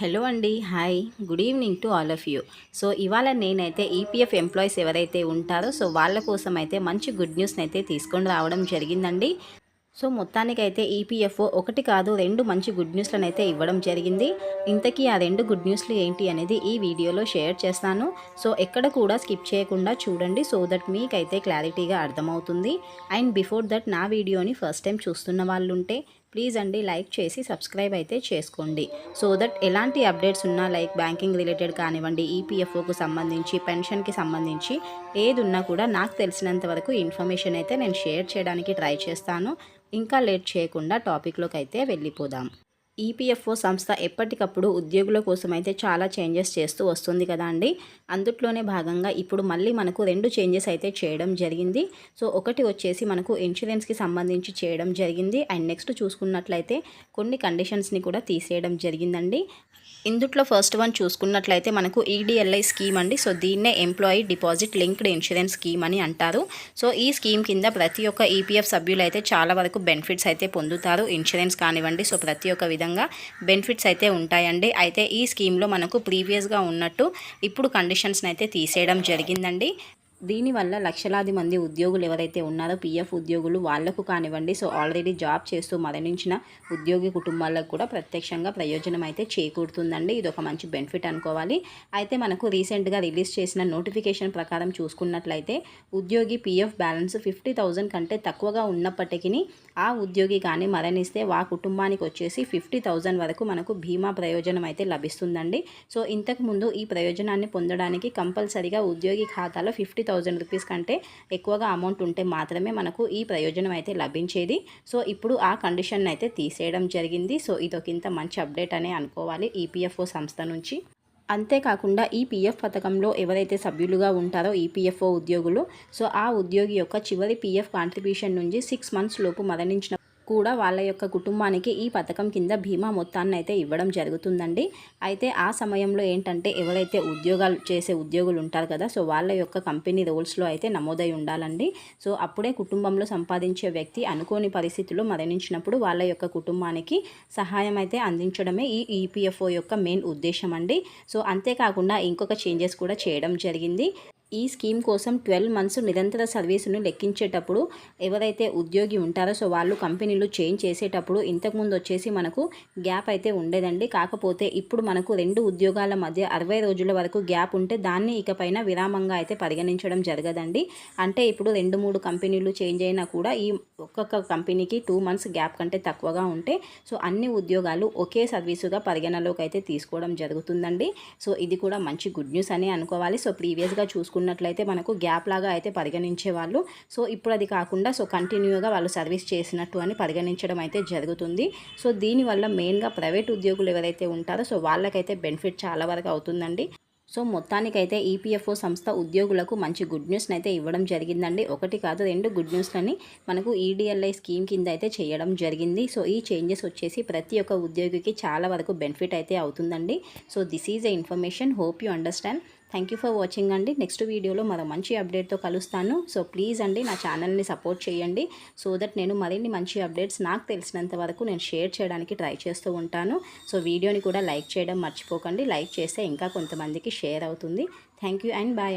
Hello అండి hi. Good evening to all of you. So ఇవాళ నేనైతే ఈపీఎఫ్ ఎంప్లాయీస్ ఎవరైతే ఉంటారో సో వాళ్ళ కోసం అయితే మంచి గుడ్ న్యూస్ని అయితే తీసుకొని రావడం జరిగిందండి. సో మొత్తానికైతే ఈపీఎఫ్ఓ ఒకటి కాదు రెండు మంచి గుడ్ న్యూస్లను అయితే ఇవ్వడం జరిగింది. ఇంతకీ ఆ రెండు గుడ్ న్యూస్లు ఏంటి అనేది ఈ వీడియోలో షేర్ చేస్తాను. సో ఎక్కడ కూడా స్కిప్ చేయకుండా చూడండి సో దట్ మీకైతే క్లారిటీగా అర్థమవుతుంది. అండ్ బిఫోర్ దట్ నా వీడియోని ఫస్ట్ టైం చూస్తున్న వాళ్ళు ఉంటే ప్లీజ్ అండి లైక్ చేసి సబ్స్క్రైబ్ అయితే చేసుకోండి. సో దట్ ఎలాంటి అప్డేట్స్ ఉన్నా లైక్ బ్యాంకింగ్ రిలేటెడ్ కానివ్వండి ఈపీఎఫ్ఓకు సంబంధించి పెన్షన్కి సంబంధించి ఏది ఉన్నా కూడా నాకు తెలిసినంత వరకు ఇన్ఫర్మేషన్ అయితే నేను షేర్ చేయడానికి ట్రై చేస్తాను. ఇంకా లేట్ చేయకుండా టాపిక్లోకి అయితే వెళ్ళిపోదాం. ఈపీఎఫ్ఓ సంస్థ ఎప్పటికప్పుడు ఉద్యోగుల కోసం అయితే చాలా చేంజెస్ చేస్తూ వస్తుంది కదా అండి. అందుట్లోనే భాగంగా ఇప్పుడు మళ్ళీ మనకు రెండు చేంజెస్ అయితే చేయడం జరిగింది. సో ఒకటి వచ్చేసి మనకు ఇన్సూరెన్స్కి సంబంధించి చేయడం జరిగింది. అండ్ నెక్స్ట్ చూసుకున్నట్లయితే కొన్ని కండిషన్స్ని కూడా తీసేయడం జరిగిందండి. ఇందుట్లో ఫస్ట్ వన్ చూసుకున్నట్లయితే మనకు ఈడిఎల్ఐ స్కీమ్ అండి. సో దీన్నే employee deposit linked insurance scheme అని అంటారు. సో ఈ స్కీమ్ కింద ప్రతి ఒక్క ఈపీఎఫ్ సభ్యులు అయితే చాలా వరకు బెనిఫిట్స్ అయితే పొందుతారు. ఇన్సూరెన్స్ కానివ్వండి. సో ప్రతి ఒక్క విధంగా బెనిఫిట్స్ అయితే ఉంటాయండి. అయితే ఈ స్కీమ్లో మనకు ప్రీవియస్గా ఉన్నట్టు ఇప్పుడు కండిషన్స్ని అయితే తీసేయడం జరిగిందండి. దీనివల్ల లక్షలాది మంది ఉద్యోగులు ఎవరైతే ఉన్నారో పీఎఫ్ ఉద్యోగులు వాళ్ళకు కానివ్వండి సో ఆల్రెడీ జాబ్ చేస్తూ మరణించిన ఉద్యోగి కుటుంబాలకు కూడా ప్రత్యక్షంగా ప్రయోజనం అయితే చేకూరుతుందండి. ఇది ఒక మంచి బెనిఫిట్ అనుకోవాలి. అయితే మనకు రీసెంట్గా రిలీజ్ చేసిన నోటిఫికేషన్ ప్రకారం చూసుకున్నట్లయితే ఉద్యోగి పీఎఫ్ బ్యాలెన్స్ ఫిఫ్టీ థౌజండ్ కంటే తక్కువగా ఉన్నప్పటికీ ఆ ఉద్యోగి కానీ మరణిస్తే ఆ కుటుంబానికి వచ్చేసి ఫిఫ్టీ థౌజండ్ వరకు మనకు బీమా ప్రయోజనం అయితే లభిస్తుందండి. సో ఇంతకుముందు ఈ ప్రయోజనాన్ని పొందడానికి కంపల్సరిగా ఉద్యోగి ఖాతాలో ఫిఫ్టీ థౌజండ్ రూపీస్ కంటే ఎక్కువగా అమౌంట్ ఉంటే మాత్రమే మనకు ఈ ప్రయోజనం అయితే లభించేది. సో ఇప్పుడు ఆ కండిషన్ అయితే తీసేయడం జరిగింది. సో ఇదొకింత మంచి అప్డేట్ అనే అనుకోవాలి ఈపీఎఫ్ఓ సంస్థ నుంచి. అంతేకాకుండా ఈ పీఎఫ్ పథకంలో ఎవరైతే సభ్యులుగా ఉంటారో ఈపీఎఫ్ఓ ఉద్యోగులు సో ఆ ఉద్యోగి యొక్క చివరి పీఎఫ్ కాంట్రిబ్యూషన్ నుంచి సిక్స్ మంత్స్ లోపు మరణించిన కూడా వాళ్ళ యొక్క కుటుంబానికి ఈ పథకం కింద బీమా మొత్తాన్ని అయితే ఇవ్వడం జరుగుతుందండి. అయితే ఆ సమయంలో ఏంటంటే ఎవరైతే ఉద్యోగాలు చేసే ఉద్యోగులు ఉంటారు కదా సో వాళ్ళ యొక్క కంపెనీ రూల్స్లో అయితే నమోదై ఉండాలండి. సో అప్పుడే కుటుంబంలో సంపాదించే వ్యక్తి అనుకోని పరిస్థితుల్లో మరణించినప్పుడు వాళ్ళ యొక్క కుటుంబానికి సహాయం అయితే అందించడమే ఈ ఈపీఎఫ్ఓ యొక్క మెయిన్ ఉద్దేశం అండి సో అంతేకాకుండా ఇంకొక చేంజెస్ కూడా చేయడం జరిగింది. ఈ స్కీమ్ కోసం ట్వెల్వ్ మంత్స్ నిరంతర సర్వీసును లెక్కించేటప్పుడు ఎవరైతే ఉద్యోగి ఉంటారో సో వాళ్ళు కంపెనీలు చేంజ్ చేసేటప్పుడు ఇంతకుముందు వచ్చేసి మనకు గ్యాప్ అయితే ఉండేదండి. కాకపోతే ఇప్పుడు మనకు రెండు ఉద్యోగాల మధ్య అరవై రోజుల వరకు గ్యాప్ ఉంటే దాన్ని ఇకపైన విరామంగా అయితే పరిగణించడం జరగదండి. అంటే ఇప్పుడు రెండు మూడు కంపెనీలు చేంజ్ అయినా కూడా ఈ ఒక్కొక్క కంపెనీకి టూ మంత్స్ గ్యాప్ కంటే తక్కువగా ఉంటే సో అన్ని ఉద్యోగాలు ఒకే సర్వీసుగా పరిగణలోకి అయితే తీసుకోవడం జరుగుతుందండి. సో ఇది కూడా మంచి గుడ్ న్యూస్ అని అనుకోవాలి. సో ప్రీవియస్గా చూసుకుంటే తీసుకున్నట్లయితే మనకు గ్యాప్ లాగా అయితే పరిగణించేవాళ్ళు. సో ఇప్పుడు అది కాకుండా సో కంటిన్యూగా వాళ్ళు సర్వీస్ చేసినట్టు అని పరిగణించడం అయితే జరుగుతుంది. సో దీనివల్ల మెయిన్గా ప్రైవేట్ ఉద్యోగులు ఎవరైతే ఉంటారో సో వాళ్ళకైతే బెనిఫిట్ చాలా వరకు అవుతుందండి. సో మొత్తానికైతే ఈపీఎఫ్ఓ సంస్థ ఉద్యోగులకు మంచి గుడ్ న్యూస్ని అయితే ఇవ్వడం జరిగిందండి. ఒకటి కాదు రెండు గుడ్ న్యూస్లని మనకు ఈడిఎల్ఐ స్కీమ్ కింద అయితే చేయడం జరిగింది. సో ఈ చేంజెస్ వచ్చేసి ప్రతి ఒక్క ఉద్యోగికి చాలా వరకు బెనిఫిట్ అయితే అవుతుందండి. So this is a information. Hope you understand. Thank you for watching అండి. నెక్స్ట్ వీడియోలో మరో మంచి అప్డేట్తో కలుస్తాను. సో ప్లీజ్ అండి నా ఛానల్ని సపోర్ట్ చేయండి. సో దట్ నేను మరిన్ని మంచి అప్డేట్స్ నాకు తెలిసినంత వరకు నేను షేర్ చేయడానికి ట్రై చేస్తూ ఉంటాను. సో వీడియోని కూడా లైక్ చేయడం మర్చిపోకండి. లైక్ చేస్తే ఇంకా కొంతమందికి షేర్ అవుతుంది. థ్యాంక్ యూ అండ్ బాయ్ అండి.